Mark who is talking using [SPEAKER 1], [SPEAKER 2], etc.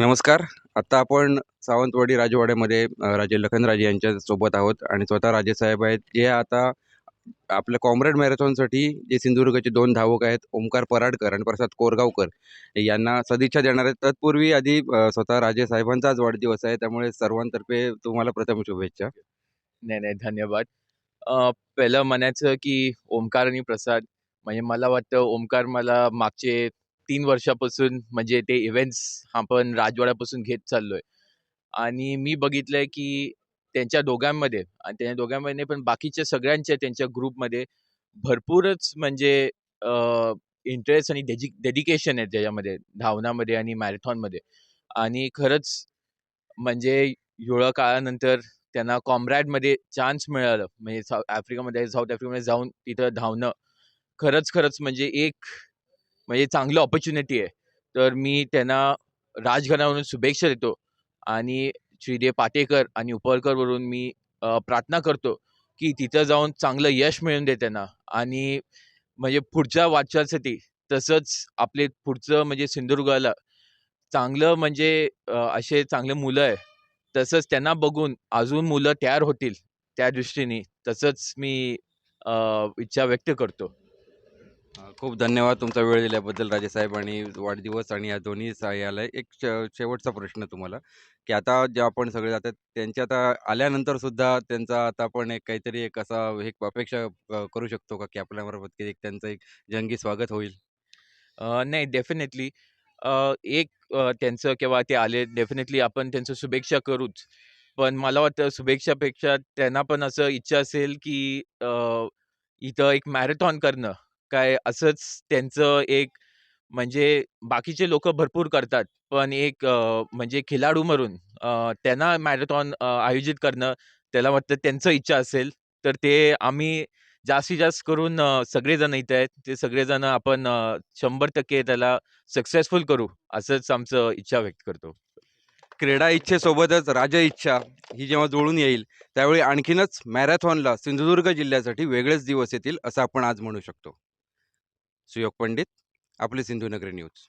[SPEAKER 1] नमस्कार. आत्ता आपण सावंतवाडी राजवाड्यामध्ये राजे लखनराजे यांच्यासोबत आहोत आणि स्वतः राजेसाहेब आहेत. जे आता आपल्या कॉम्रेड मॅरेथॉनसाठी जे सिंधुदुर्गचे दोन धावक आहेत ओमकार पराडकर आणि प्रसाद कोरगावकर यांना सदिच्छा देणार आहेत. तत्पूर्वी आधी स्वतः राजेसाहेबांचाच वाढदिवस आहे. त्यामुळे सर्वांतर्फे तुम्हाला प्रथम शुभेच्छा.
[SPEAKER 2] नाही नाही धन्यवाद. पहिलं म्हणायचं की ओमकार आणि प्रसाद म्हणजे मला वाटतं ओमकार मला मागचे तीन वर्षापासून म्हणजे ते इव्हेंट्स आपण राजवाड्यापासून घेत चाललोय. आणि मी बघितलंय की त्यांच्या दोघांमध्ये आणि त्यांच्या दोघांमध्ये पण बाकीच्या सगळ्यांच्या त्यांच्या ग्रुपमध्ये भरपूरच म्हणजे इंटरेस्ट आणि डेजि डेडिकेशन आहे त्याच्यामध्ये धावनामध्ये आणि मॅरेथॉनमध्ये आणि खरंच म्हणजे एवढ्या काळानंतर त्यांना कॉम्रॅडमध्ये चान्स मिळालं. म्हणजे साऊ आफ्रिकामध्ये साऊथ आफ्रिकामध्ये जाऊन तिथं धावणं. खरंच खरंच म्हणजे एक म्हणजे चांगलं ऑपॉर्च्युनिटी आहे. तर मी त्यांना राजघरावरून शुभेच्छा देतो आणि श्रीदेव पाटेकर आणि उपरकरवरून मी प्रार्थना करतो की तिथं जाऊन चांगलं यश मिळून दे त्यांना आणि म्हणजे पुढच्या वाटचालसाठी तसंच आपले पुढचं म्हणजे सिंधुदुर्गाला चांगलं म्हणजे असे चांगले मुलं आहे. तसंच त्यांना बघून अजून मुलं तयार होतील त्या दृष्टीने तसंच मी इच्छा व्यक्त करतो.
[SPEAKER 1] खूप धन्यवाद तुमचा वेळ दिल्याबद्दल राजेसाहेब आणि वाढदिवस आणि या दोन्ही याला एक शेवटचा प्रश्न तुम्हाला की आता जे आपण सगळे जातात त्यांच्या आता आल्यानंतर सुद्धा त्यांचा आता आपण एक काहीतरी एक असा एक अपेक्षा करू शकतो का की आपल्यामार्फत की एक त्यांचं एक जंगी स्वागत होईल?
[SPEAKER 2] नाही डेफिनेटली एक अ, त्यांचं केव्हा ते आले डेफिनेटली आपण त्यांचं शुभेच्छा करूच. पण मला वाटतं शुभेच्छापेक्षा त्यांना पण असं इच्छा असेल की अ, इथं एक मॅरेथॉन करणं. काय असंच त्यांचं एक म्हणजे बाकीचे लोक भरपूर करतात. पण एक अ, म्हणजे खिलाडू म्हणून अ, त्यांना मॅरेथॉन आयोजित करणं त्याला वाटतं त्यांचं इच्छा असेल तर ते आम्ही जास्तीत जास्त करून अ, सगळेजण इथे आहेत. ते सगळेजण आपण अ, शंभर टक्के त्याला सक्सेसफुल करू असंच आमचं इच्छा व्यक्त करतो.
[SPEAKER 1] क्रीडा इच्छेसोबतच राज इच्छा ही जेव्हा जुळून येईल त्यावेळी आणखीनच मॅरेथॉनला सिंधुदुर्ग जिल्ह्यासाठी वेगळेच दिवस येतील असं आपण आज म्हणू शकतो. सुयोग पंडित आपले सिंधुनगरी न्यूज.